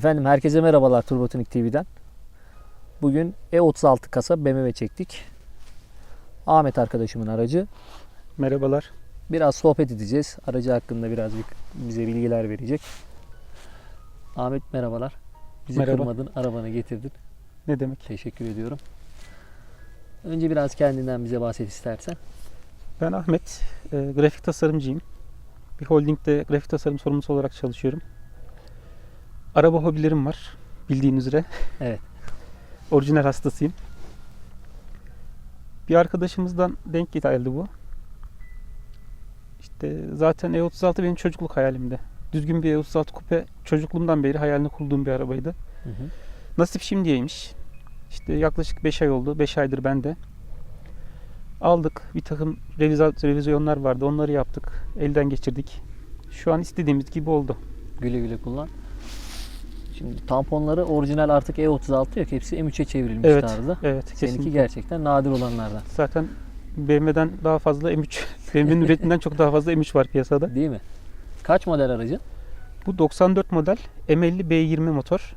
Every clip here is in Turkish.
Efendim herkese merhabalar Turbotunik TV'den. Bugün E36 kasa BMW çektik. Ahmet arkadaşımın aracı. Merhabalar. Biraz sohbet edeceğiz. Aracı hakkında birazcık bize bilgiler verecek. Ahmet merhabalar. Bizi Merhaba. kırmadın, arabanı getirdin. Ne demek? Teşekkür ediyorum. Önce biraz kendinden bize bahset istersen. Ben Ahmet. e, grafik tasarımcıyım. Bir holdingde grafik tasarım sorumlusu olarak çalışıyorum. Araba hobilerim var. Bildiğin üzere. Evet. Orijinal hastasıyım. Bir arkadaşımızdan denk geldi bu. İşte zaten E36 benim çocukluk hayalimdi. Düzgün bir E36 kupe çocukluğumdan beri hayalini kurduğum bir arabaydı. Hı hı. Nasip şimdiyeymiş. İşte yaklaşık 5 ay oldu. 5 aydır bende. Aldık. Bir takım revizyonlar vardı. Onları yaptık. Elden geçirdik. Şu an istediğimiz gibi oldu. Güle güle kullan. Şimdi tamponları orijinal artık E36 yok. Hepsi M3'e çevrilmiş Evet. tarzda. Evet. Seninki kesinlikle. gerçekten nadir olanlardan. Zaten BMW'den daha fazla M3. BMW'nin üretiminden çok daha fazla M3 var piyasada. Değil mi? Kaç model aracın? Bu 94 model M50 B20 motor.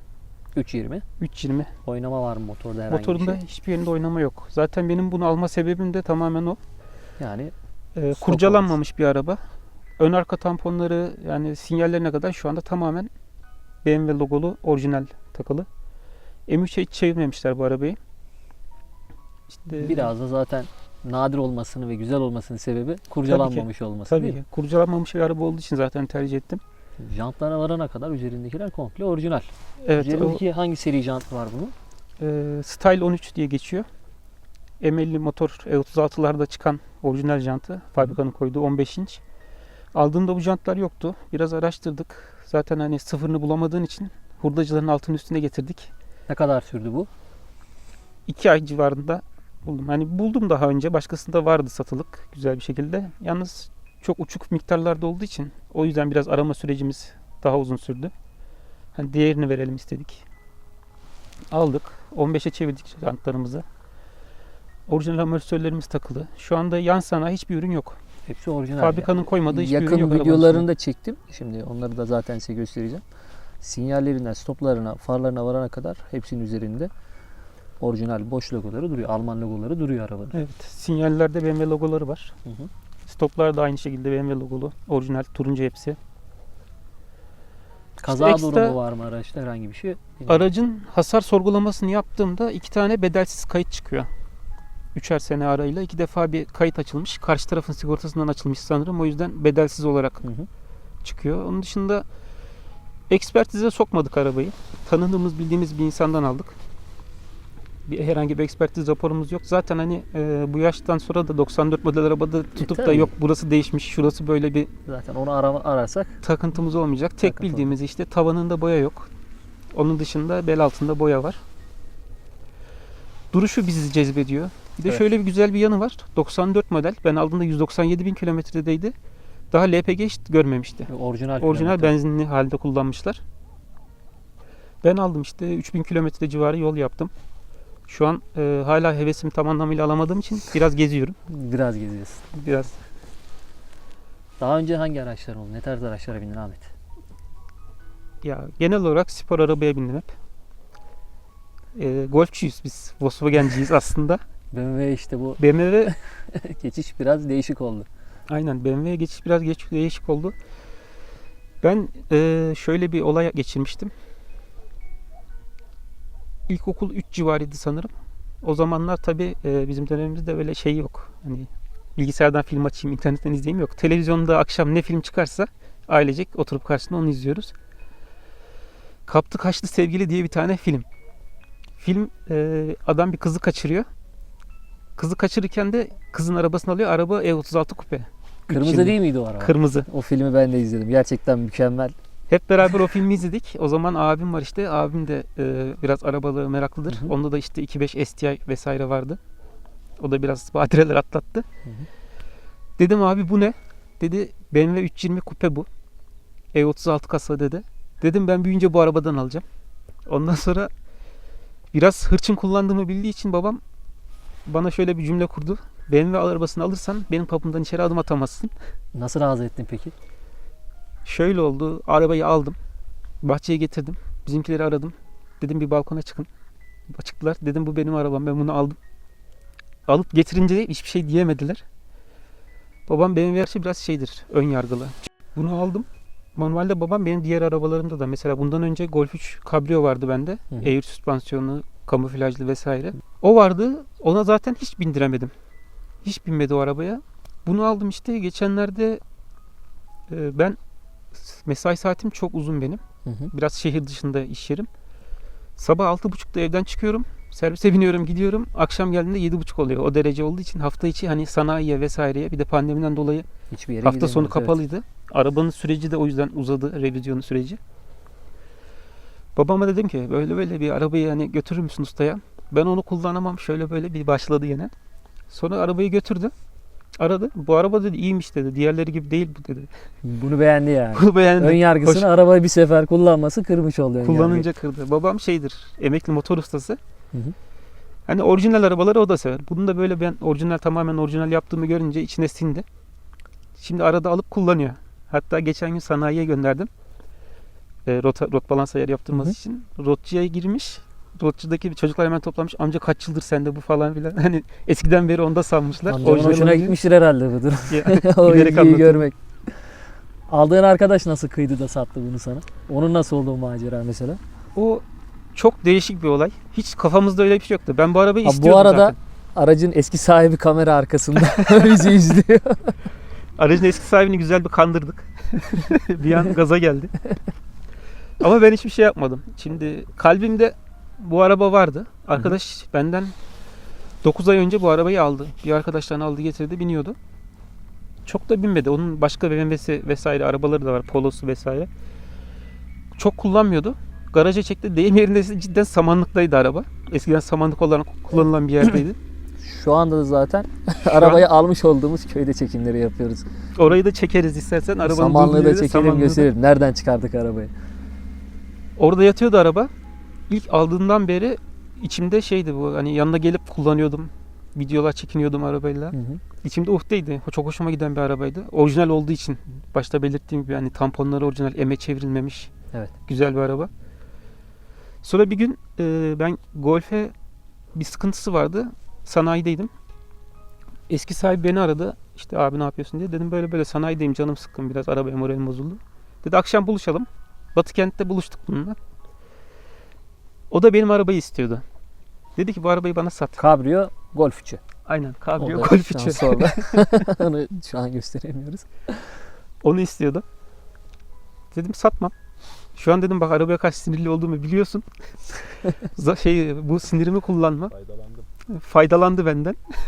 320. 320. Oynama var mı motorda herhangi Motorunda bir şey? hiçbir yerinde oynama yok. Zaten benim bunu alma sebebim de tamamen o. Yani Ee, kurcalanmamış bir araba. Ön arka tamponları yani sinyallerine kadar şu anda tamamen BMW logolu orijinal takılı. M3'e hiç çevirmemişler bu arabayı. İşte biraz da zaten nadir olmasını ve güzel olmasının sebebi kurcalanmamış olması tabii değil ki mi? kurcalanmamış bir araba olduğu için zaten tercih ettim. Jantlara varana kadar üzerindekiler komple orijinal. Evet, o, Üzerindeki hangi seri jant var bunun? e, Style 13 diye geçiyor. M50 motor E36'larda çıkan orijinal jantı. Fabrikanın koyduğu 15 inç. Aldığımda bu jantlar yoktu. Biraz araştırdık. Zaten hani sıfırını bulamadığın için hurdacıların altının üstüne getirdik. Ne kadar sürdü bu? 2 ay civarında buldum. Hani buldum daha önce. Başkasında vardı satılık güzel bir şekilde. Yalnız çok uçuk miktarlarda olduğu için o yüzden biraz arama sürecimiz daha uzun sürdü. Hani diğerini verelim istedik. Aldık. 15'e çevirdik jantlarımızı. Orijinal amortisörlerimiz takılı. Şu anda yan sanayi hiçbir ürün yok. Hepsi orijinal. Fabrikanın koymadığı hiçbir ürün Yakın yok. arabanın videolarını da çektim. Şimdi onları da zaten size göstereceğim. Sinyallerinden stoplarına, farlarına varana kadar hepsinin üzerinde orijinal boş logoları duruyor. Alman logoları duruyor arabanın. Evet. Sinyallerde BMW logoları var. Hı hı. Stoplar da aynı şekilde BMW logolu. Orijinal turuncu hepsi. Kaza ekstra- durumu var mı araçta herhangi bir şey? Bilmiyorum. Aracın hasar sorgulamasını yaptığımda iki tane bedelsiz kayıt çıkıyor. Üçer sene arayla iki defa bir kayıt açılmış. Karşı tarafın sigortasından açılmış sanırım. O yüzden bedelsiz olarak Hı hı. çıkıyor. Onun dışında ekspertize sokmadık arabayı. Tanıdığımız, bildiğimiz bir insandan aldık. Bir herhangi bir ekspertiz raporumuz yok. Zaten hani e, bu yaştan sonra da 94 model arabada tutup da E, tabii. yok burası değişmiş, şurası böyle bir Zaten onu arama, ararsak takıntımız olmayacak. Tek Takıntı bildiğimiz işte tavanında boya yok. Onun dışında bel altında boya var. Duruşu bizi cezbediyor. Bir de Evet. şöyle bir güzel bir yanı var. 94 model. Ben aldığımda 197 bin kilometredeydi. Daha LPG hiç görmemişti. orijinal Orijinal kilometre. benzinli halde kullanmışlar. Ben aldım işte 3000 kilometre civarı yol yaptım. Şu an e, hala hevesimi tam anlamıyla alamadığım için biraz geziyorum. Biraz gezeceğiz. Biraz Daha önce hangi araçlar oldu? Ne tarz araçlara bindin Ahmet? Ya genel olarak spor arabaya bindim hep. Ee, golfçuyuz biz. Volkswagen'ciyiz aslında. BMW işte bu BMW geçiş biraz değişik oldu. aynen BMW'ye geçiş biraz geç, değişik oldu. Ben e, şöyle bir olay geçirmiştim. İlkokul 3 civarıydı sanırım. O zamanlar tabii e, bizim dönemimizde böyle şey yok. Hani bilgisayardan film açayım, internetten izleyeyim yok. Televizyonda akşam ne film çıkarsa ailecek oturup karşısında onu izliyoruz. Kaptı Kaçtı Sevgili diye bir tane film. Film e, adam bir kızı kaçırıyor. Kızı kaçırırken de kızın arabasını alıyor. Araba E36 kupe. Kırmızı İçinde. değil miydi o araba? Kırmızı. O filmi ben de izledim. Gerçekten mükemmel. Hep beraber o filmi izledik. O zaman abim var işte. Abim de e, biraz arabalı meraklıdır. Hı hı. Onda da işte 2.5 STI vesaire vardı. O da biraz badireler atlattı. Hı hı. Dedim abi bu ne? Dedi BMW 320 kupe bu. E36 kasa dedi. Dedim ben büyüyünce bu arabadan alacağım. Ondan sonra biraz hırçın kullandığımı bildiği için babam bana şöyle bir cümle kurdu. BMW arabasını alırsan benim kapımdan içeri adım atamazsın. Nasıl razı ettin peki? Şöyle oldu. Arabayı aldım. Bahçeye getirdim. Bizimkileri aradım. Dedim bir balkona çıkın. Çıktılar. Dedim bu benim arabam. Ben bunu aldım. Alıp getirince hiçbir şey diyemediler. Babam benim gerçi biraz şeydir. Ön yargılı. Bunu aldım. Normalde babam benim diğer arabalarımda da mesela bundan önce Golf 3 Cabrio vardı bende. Hı hı. Air süspansiyonlu, kamuflajlı vesaire. O vardı. Ona zaten hiç bindiremedim. Hiç binmedi o arabaya. Bunu aldım işte geçenlerde e, ben mesai saatim çok uzun benim. Hı hı. Biraz şehir dışında iş yerim. Sabah 6.30'da evden çıkıyorum. Servise biniyorum gidiyorum. Akşam geldiğinde 7.30 oluyor. O derece olduğu için hafta içi hani sanayiye vesaireye bir de pandemiden dolayı Hiçbir yere hafta sonu gidemiyoruz, evet. kapalıydı. Arabanın süreci de o yüzden uzadı. Revizyonu süreci. Babama dedim ki böyle böyle bir arabayı hani götürür müsün ustaya? Ben onu kullanamam. Şöyle böyle bir başladı yine. Sonra arabayı götürdü. Aradı. Bu araba dedi iyiymiş dedi. Diğerleri gibi değil bu dedi. Bunu beğendi yani. Bunu beğendi. Ön yargısını Hoş- arabayı bir sefer kullanması kırmış oluyor. Kullanınca kırdı. Babam şeydir. Emekli motor ustası. Hı hı. Hani orijinal arabaları o da sever. Bunu da böyle ben orijinal tamamen orijinal yaptığımı görünce içine sindi. Şimdi arada alıp kullanıyor. Hatta geçen gün sanayiye gönderdim. E, rota, rot balans ayarı yaptırması Hı için. Rotçuya girmiş. Rotçudaki bir çocuklar hemen toplamış. Amca kaç yıldır sende bu falan filan. Hani eskiden beri onda sanmışlar. Amcanın hoşuna gitmiştir herhalde bu durum. O ilgiyi görmek. Aldığın arkadaş nasıl kıydı da sattı bunu sana? Onun nasıl olduğu macera mesela? o çok değişik bir olay. Hiç kafamızda öyle bir şey yoktu. Ben bu arabayı Ha, istiyordum bu arada zaten. aracın eski sahibi kamera arkasında bizi izliyor. Aracın eski sahibini güzel bir kandırdık. bir an gaza geldi. Ama ben hiçbir şey yapmadım. Şimdi kalbimde bu araba vardı. Arkadaş benden 9 ay önce bu arabayı aldı. Bir arkadaştan aldı getirdi biniyordu. Çok da binmedi. Onun başka BMW'si vesaire arabaları da var. Polo'su vesaire. Çok kullanmıyordu. Garaja çekti. Deyim yerinde cidden samanlıktaydı araba. Eskiden samanlık olarak kullanılan bir yerdeydi. Şu anda da zaten arabayı almış olduğumuz köyde çekimleri yapıyoruz. Orayı da çekeriz istersen. Arabanın Samanlığı da çekelim gösterelim. Nereden çıkardık arabayı? Orada yatıyordu araba. İlk aldığından beri içimde şeydi bu hani yanına gelip kullanıyordum. Videolar çekiniyordum arabayla. Hı hı. İçimde uhdeydi. Çok hoşuma giden bir arabaydı. Orijinal olduğu için başta belirttiğim gibi hani tamponları orijinal eme çevrilmemiş. Evet. Güzel bir araba. Sonra bir gün e, ben Golf'e bir sıkıntısı vardı. Sanayideydim. Eski sahibi beni aradı. İşte abi ne yapıyorsun diye. Dedim böyle böyle sanayideyim canım sıkkın biraz arabaya moralim bozuldu. Dedi akşam buluşalım. Batı kentte buluştuk bununla. O da benim arabayı istiyordu. Dedi ki bu arabayı bana sat. Cabrio Golf 3'ü. Aynen Cabrio Golf şu an 3'ü. solda. Onu şu an gösteremiyoruz. Onu istiyordu. Dedim satmam. Şu an dedim bak arabaya karşı sinirli olduğumu biliyorsun. Şey bu sinirimi kullanma. Faydalandım. Faydalandı benden.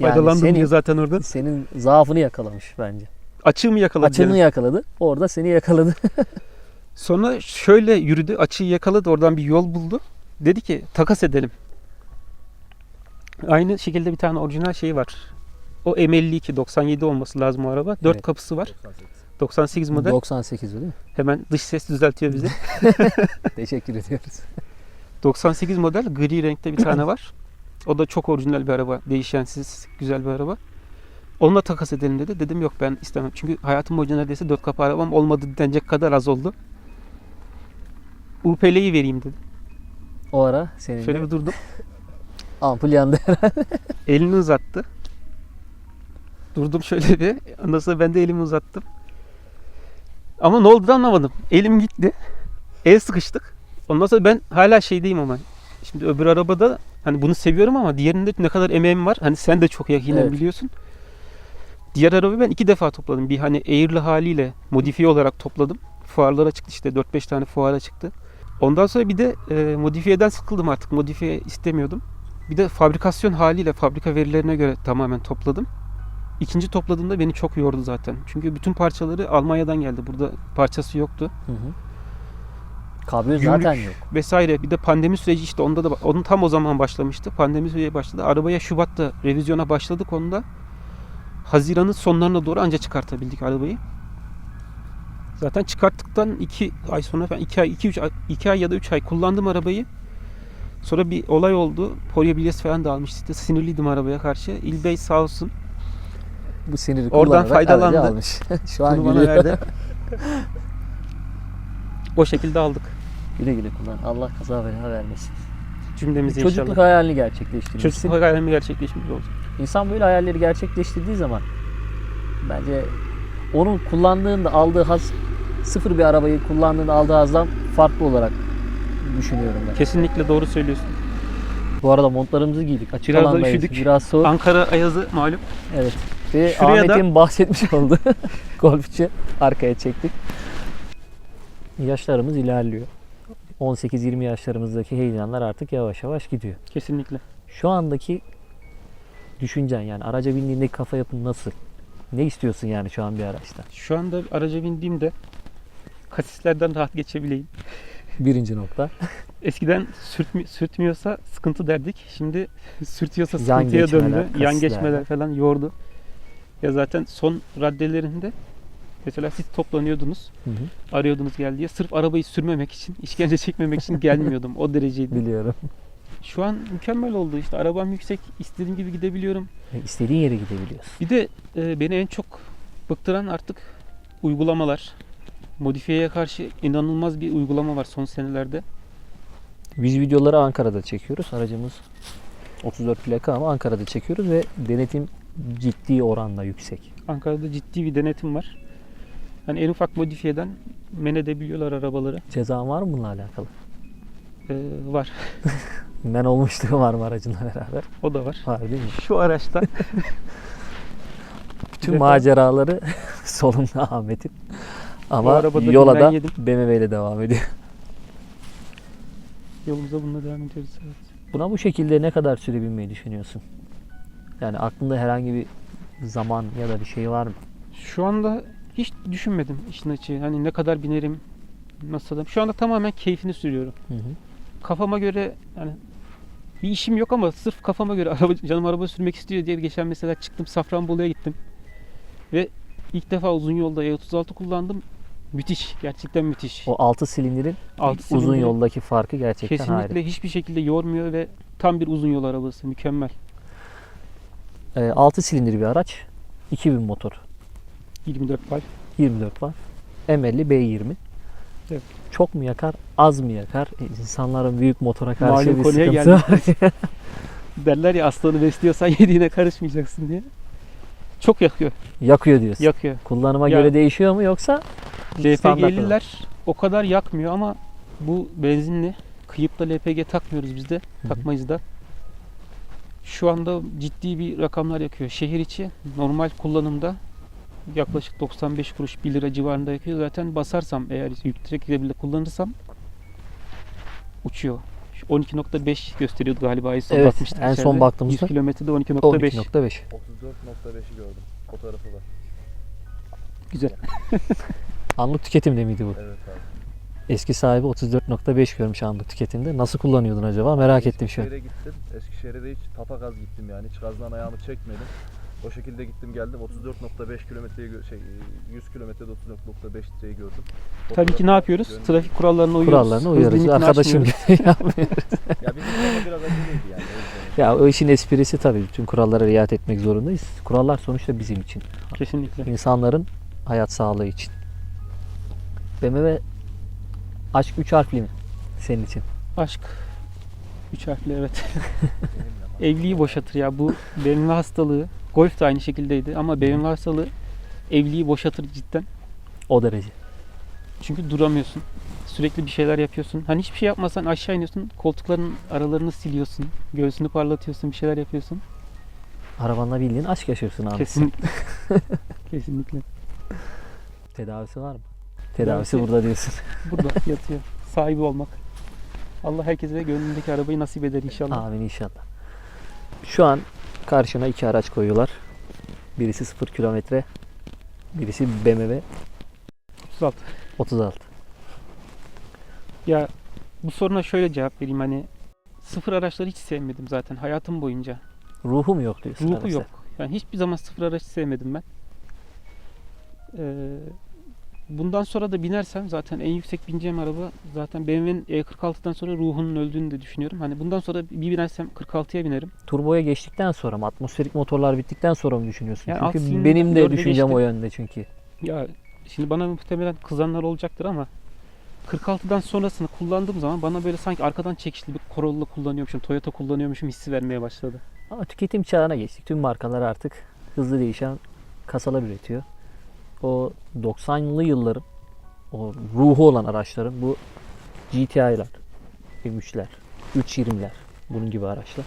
Yani Faydalandım senin, diyor zaten orada. senin zaafını yakalamış bence. Açığımı yakaladı. Açığını yani. yakaladı. Orada seni yakaladı. Sonra şöyle yürüdü. Açığı yakaladı. Oradan bir yol buldu. Dedi ki takas edelim. Aynı şekilde bir tane orijinal şey var. O M52 97 olması lazım o araba. 4 Evet. kapısı var. 98. 98 model. 98 değil mi? Hemen dış ses düzeltiyor bizi. Teşekkür ediyoruz. 98 model gri renkte bir tane var. O da çok orijinal bir araba. Değişensiz, güzel bir araba. Onunla takas edelim dedi. Dedim yok ben istemem. Çünkü hayatım boyunca neredeyse 4 kapı arabam olmadı denecek kadar az oldu. UPL'yi vereyim dedi. O ara senin Şöyle bir durdum. ampul yandı. Elini uzattı. Durdum şöyle bir. Ondan sonra ben de elimi uzattım. Ama ne oldu anlamadım. Elim gitti. El sıkıştık. Ondan sonra ben hala şeydeyim ama. Şimdi öbür arabada hani bunu seviyorum ama diğerinde ne kadar emeğim var. Hani sen de çok yakinen Evet. biliyorsun. Diğer arabayı ben iki defa topladım. Bir hani Air'lı haliyle modifiye olarak topladım. Fuarlara çıktı işte 4-5 tane fuara çıktı. Ondan sonra bir de e, modifiyeden sıkıldım artık. Modifiye istemiyordum. Bir de fabrikasyon haliyle fabrika verilerine göre tamamen topladım. İkinci topladığımda beni çok yordu zaten. Çünkü bütün parçaları Almanya'dan geldi. Burada parçası yoktu. Hı hı. Gümrük. zaten yok. Vesaire. Bir de pandemi süreci işte onda da onun tam o zaman başlamıştı. Pandemi süreci başladı. Arabaya Şubat'ta revizyona başladık onda. Haziran'ın sonlarına doğru anca çıkartabildik arabayı. Zaten çıkarttıktan 2 ay sonra falan 2 ay 2 3 ay 2 ay ya da 3 ay kullandım arabayı. Sonra bir olay oldu. Polio bilyesi falan da almıştı. İşte sinirliydim arabaya karşı. İlbey sağ olsun. Bu siniri Oradan faydalandı. almış. Şu an Bunu bana gülüyor. verdi. o şekilde aldık. Güle güle kullan. Allah kaza bela vermesin. Cümlemizi Çocukluk inşallah. hayalini gerçekleştirmişsin. Çocukluk hayalimi gerçekleşmiş olacak. İnsan böyle hayalleri gerçekleştirdiği zaman bence onun kullandığında aldığı haz sıfır bir arabayı kullandığında aldığı hazdan farklı olarak düşünüyorum ben. Kesinlikle doğru söylüyorsun. Bu arada montlarımızı giydik. Açık Biraz da alandayız. üşüdük. Biraz soğuk. Ankara ayazı malum. Evet. Ve Şuraya da- Ahmet'in bahsetmiş oldu. Golfçi arkaya çektik. Yaşlarımız ilerliyor. 18-20 yaşlarımızdaki heyecanlar artık yavaş yavaş gidiyor. Kesinlikle. Şu andaki düşüncen yani araca bindiğindeki kafa yapın nasıl? Ne istiyorsun yani şu an bir araçta? Şu anda araca bindiğimde kasislerden rahat geçebileyim. Birinci nokta. Eskiden sürtmü- sürtmüyorsa sıkıntı derdik. Şimdi sürtüyorsa Yan sıkıntıya geçmeler, döndü. Yan kasisler. geçmeler falan yordu. Ya zaten son raddelerinde mesela siz toplanıyordunuz, Hı hı, arıyordunuz gel diye. Sırf arabayı sürmemek için, işkence çekmemek için gelmiyordum. O dereceydi. Biliyorum. Şu an mükemmel oldu işte. Arabam yüksek, istediğim gibi gidebiliyorum. E, İstediğin yere gidebiliyorsun. Bir de e, beni en çok bıktıran artık uygulamalar. Modifiyeye karşı inanılmaz bir uygulama var son senelerde. Biz videoları Ankara'da çekiyoruz. Aracımız 34 plaka ama Ankara'da çekiyoruz ve denetim ciddi oranda yüksek. Ankara'da ciddi bir denetim var. Hani en ufak modifiyeden men edebiliyorlar arabaları. Cezan var mı bununla alakalı? Ee, var. Men olmuşluğu var mı aracınla beraber? O da var. Var değil mi? Şu araçta Tüm Ceza- maceraları solunda Ahmet'in. Ama arabada yola da yedim. BMW ile devam ediyor. yolumuza bununla devam ediyoruz. Evet. Buna bu şekilde ne kadar süre binmeyi düşünüyorsun? Yani aklında herhangi bir zaman ya da bir şey var mı? Şu anda hiç düşünmedim işin açığı. Hani ne kadar binerim, nasıl adam. Şu anda tamamen keyfini sürüyorum. Hı hı. Kafama göre yani bir işim yok ama sırf kafama göre araba, canım araba sürmek istiyor diye geçen mesela çıktım Safranbolu'ya gittim. Ve ilk defa uzun yolda E36 kullandım. Müthiş. Gerçekten müthiş. O 6 silindirin Altı uzun silindiri- yoldaki farkı gerçekten Kesinlikle harika. hiçbir şekilde yormuyor ve tam bir uzun yol arabası. Mükemmel. Ee, 6 silindir bir araç. 2000 motor. 24 pal. 24 var. M50 B20. Evet. Çok mu yakar, az mı yakar? E, İnsanların büyük motora karşı Malum bir konuya sıkıntı var. Derler ya aslanı besliyorsan yediğine karışmayacaksın diye. Çok yakıyor. Yakıyor diyorsun. Yakıyor. Kullanıma Ya- göre değişiyor mu yoksa LPG'liler o kadar yakmıyor ama bu benzinli kıyıp da LPG takmıyoruz biz de. Takmayız da. Şu anda ciddi bir rakamlar yakıyor. Şehir içi normal kullanımda yaklaşık 95 kuruş 1 lira civarında yakıyor. Zaten basarsam eğer yüksek bile kullanırsam uçuyor. Şu 12.5 gösteriyordu galiba en son Evet, bakmıştık en son baktığımızda 100 kilometrede 12.5. 12.5. 34.5'i gördüm. Fotoğrafı var. Güzel. Anlık tüketimde miydi bu? Evet abi. Eski sahibi 34.5 görmüş anlık tüketimde. Nasıl kullanıyordun acaba? Merak ettim şu an. Eskişehir'e gittim. Eskişehir'e de hiç tapagaz gittim yani. Hiç gazdan ayağımı çekmedim. O şekilde gittim geldim. 34.5 kilometreyi gö- şey 100 kilometrede 34.5 şeyi gördüm. Tabii ki ne yapıyoruz? gördüm. Trafik kurallarına uyuyoruz. Kurallarına Hız uyuyoruz. limitini Arkadaşım aşmıyoruz. gibi yapmıyoruz. Ya bizim biraz acılıydı yani. o yüzden. ya o işin esprisi tabii. Bütün kurallara riayet etmek zorundayız. Kurallar sonuçta bizim için. Kesinlikle. İnsanların hayat sağlığı için. BMW aşk 3 harfli mi senin için? Aşk. Üç harfli evet. Evliliği boşatır ya. Bu BMW hastalığı. Golf de aynı şekildeydi ama BMW hastalığı evliliği boşatır cidden. O derece. Çünkü duramıyorsun. Sürekli bir şeyler yapıyorsun. Hani hiçbir şey yapmasan aşağı iniyorsun. Koltukların aralarını siliyorsun. Göğsünü parlatıyorsun. Bir şeyler yapıyorsun. Arabanla bildiğin aşk yaşıyorsun abi. Kesinlikle. Kesinlikle. Tedavisi var mı? Tedavisi Tedavisi- burada diyorsun. Burada yatıyor. Sahibi olmak. Allah herkese gönlündeki arabayı nasip eder inşallah. Amin inşallah. Şu an karşına iki araç koyuyorlar. Birisi 0 kilometre. Birisi BMW 36. 36. Ya bu soruna şöyle cevap vereyim hani sıfır araçları hiç sevmedim zaten hayatım boyunca. Ruhu mu yok diyorsun? Ruhu araçta? yok. Yani hiçbir zaman sıfır araç sevmedim ben. Ee, bundan sonra da binersem zaten en yüksek bineceğim araba zaten BMW'nin E46'dan sonra ruhunun öldüğünü de düşünüyorum. Hani bundan sonra bir binersem 46'ya binerim. Turboya geçtikten sonra mı? Atmosferik motorlar bittikten sonra mı düşünüyorsun? Yani çünkü benim de düşüncem geçti. o yönde çünkü. Ya şimdi bana muhtemelen kızanlar olacaktır ama 46'dan sonrasını kullandığım zaman bana böyle sanki arkadan çekişli bir Corolla kullanıyormuşum, Toyota kullanıyormuşum hissi vermeye başladı. Ama tüketim çağına geçtik. Tüm markalar artık hızlı değişen kasalar üretiyor. O 90'lı yılların o ruhu olan araçların bu GTI'lar, M3'ler, 320'ler bunun gibi araçlar.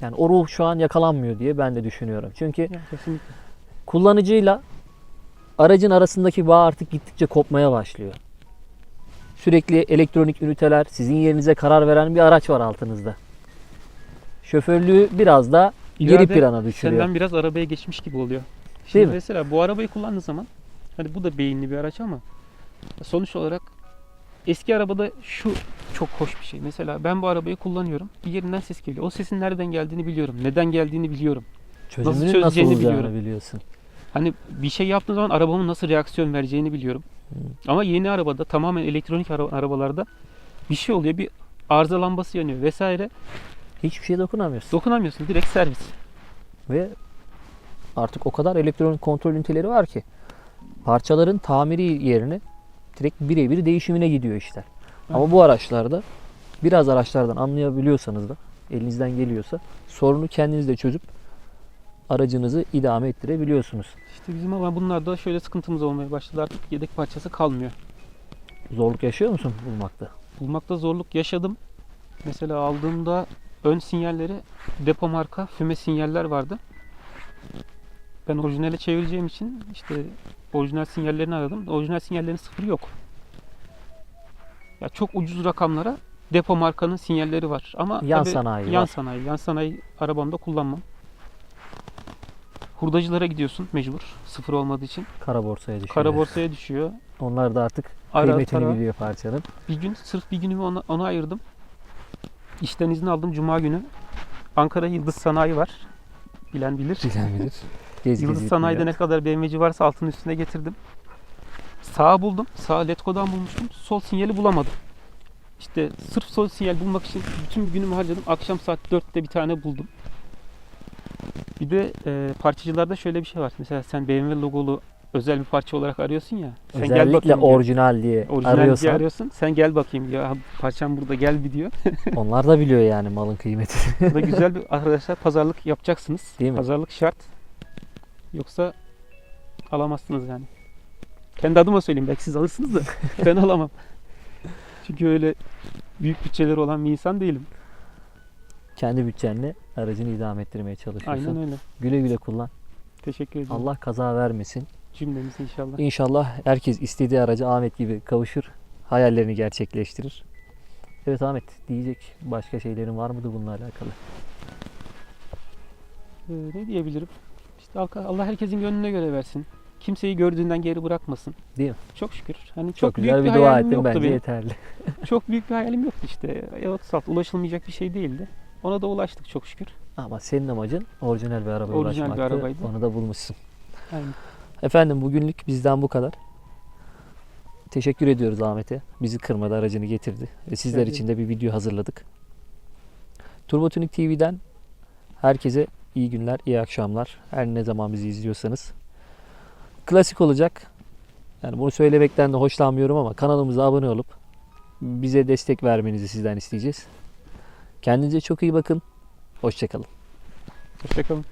Yani o ruh şu an yakalanmıyor diye ben de düşünüyorum. Çünkü kesinlikle. kullanıcıyla aracın arasındaki bağ artık gittikçe kopmaya başlıyor. Sürekli elektronik üniteler, sizin yerinize karar veren bir araç var altınızda. Şoförlüğü biraz da geri İleride plana düşürüyor. Senden biraz arabaya geçmiş gibi oluyor. Şimdi mi? mesela bu arabayı kullandığın zaman hani bu da beyinli bir araç ama sonuç olarak eski arabada şu çok hoş bir şey. Mesela ben bu arabayı kullanıyorum. Bir yerinden ses geliyor. O sesin nereden geldiğini biliyorum. Neden geldiğini biliyorum. Çözümünün nasıl nasıl, çözeceğini olacağını biliyorum. biliyorsun. Hani bir şey yaptığım zaman arabamın nasıl reaksiyon vereceğini biliyorum. Ama yeni arabada tamamen elektronik ara- arabalarda bir şey oluyor. Bir arıza lambası yanıyor vesaire. Hiçbir şeye dokunamıyorsun. Dokunamıyorsun. Direkt servis. Ve artık o kadar elektronik kontrol üniteleri var ki parçaların tamiri yerine direkt birebir değişimine gidiyor işler. Ama bu araçlarda biraz araçlardan anlayabiliyorsanız da elinizden geliyorsa sorunu kendiniz de çözüp aracınızı idame ettirebiliyorsunuz. İşte bizim ama bunlarda şöyle sıkıntımız olmaya başladı. Artık yedek parçası kalmıyor. Zorluk yaşıyor musun bulmakta? bulmakta zorluk yaşadım. Mesela aldığımda ön sinyalleri depo marka füme sinyaller vardı. Ben orijinale çevireceğim için işte orijinal sinyallerini aradım. Orijinal sinyallerin sıfırı yok. Ya çok ucuz rakamlara depo markanın sinyalleri var. Ama Yan tabii sanayi yan var. sanayi. Yan sanayi arabamda kullanmam. Hurdacılara gidiyorsun mecbur. Sıfır olmadığı için. Kara borsaya düşüyor. Kara borsaya düşüyor. Onlar da artık Ara kıymetini tara. biliyor parçanın. Bir gün sırf bir günümü ona, ona ayırdım. İşten izin aldım cuma günü. Ankara Yıldız Sanayi var. Bilen bilir. Bilen bilir. Gez Yıldız gez Sanayi'de ne kadar BMW'ci varsa altının üstüne getirdim. Sağ buldum. Sağ Letgo'dan bulmuştum. Sol sinyali bulamadım. İşte sırf sol sinyal bulmak için bütün günümü harcadım. Akşam saat 4'te bir tane buldum. Bir de e, parçacılarda şöyle bir şey var. Mesela sen BMW logolu özel bir parça olarak arıyorsun ya. Sen gel Özellikle diyor. orijinal diye Orijinal diye arıyorsan arıyorsun. Sen gel bakayım diyor. "Ha, Parçam burada gel bir diyor. onlar da biliyor yani malın kıymetini. Burada güzel bir arkadaşlar pazarlık yapacaksınız. Değil mi? Pazarlık şart. Yoksa alamazsınız yani. Kendi adıma söyleyeyim belki siz alırsınız da ben alamam. Çünkü öyle büyük bütçeleri olan bir insan değilim. Kendi bütçenle aracını idame ettirmeye çalışıyorsun. Aynen öyle. Güle güle kullan. Teşekkür ederim. Allah kaza vermesin. Cümlemiz inşallah. İnşallah herkes istediği araca Ahmet gibi kavuşur. Hayallerini gerçekleştirir. Evet Ahmet diyecek başka şeylerin var mıdır bununla alakalı? Ee, ne diyebilirim? Allah- herkesin gönlüne göre versin. Kimseyi gördüğünden geri bırakmasın. Değil mi? Çok şükür. Hani çok, Çok, büyük güzel bir, bir dua yoktu bence benim. yeterli. Çok büyük bir hayalim yoktu işte. E36 ulaşılmayacak bir şey değildi. Ona da ulaştık çok şükür. Ama senin amacın orijinal bir arabaya Orijinal bir ulaşmaktı. arabaydı. Onu da bulmuşsun. Aynen. Efendim bugünlük bizden bu kadar. Teşekkür ediyoruz Ahmet'e. Bizi kırmadı, aracını getirdi. Ve sizler için de bir video hazırladık. Turbotunik TV'den herkese iyi günler, iyi akşamlar. Her ne zaman bizi izliyorsanız. Klasik olacak. Yani bunu söylemekten de hoşlanmıyorum ama kanalımıza abone olup bize destek vermenizi sizden isteyeceğiz. Kendinize çok iyi bakın. Hoşçakalın. Hoşçakalın.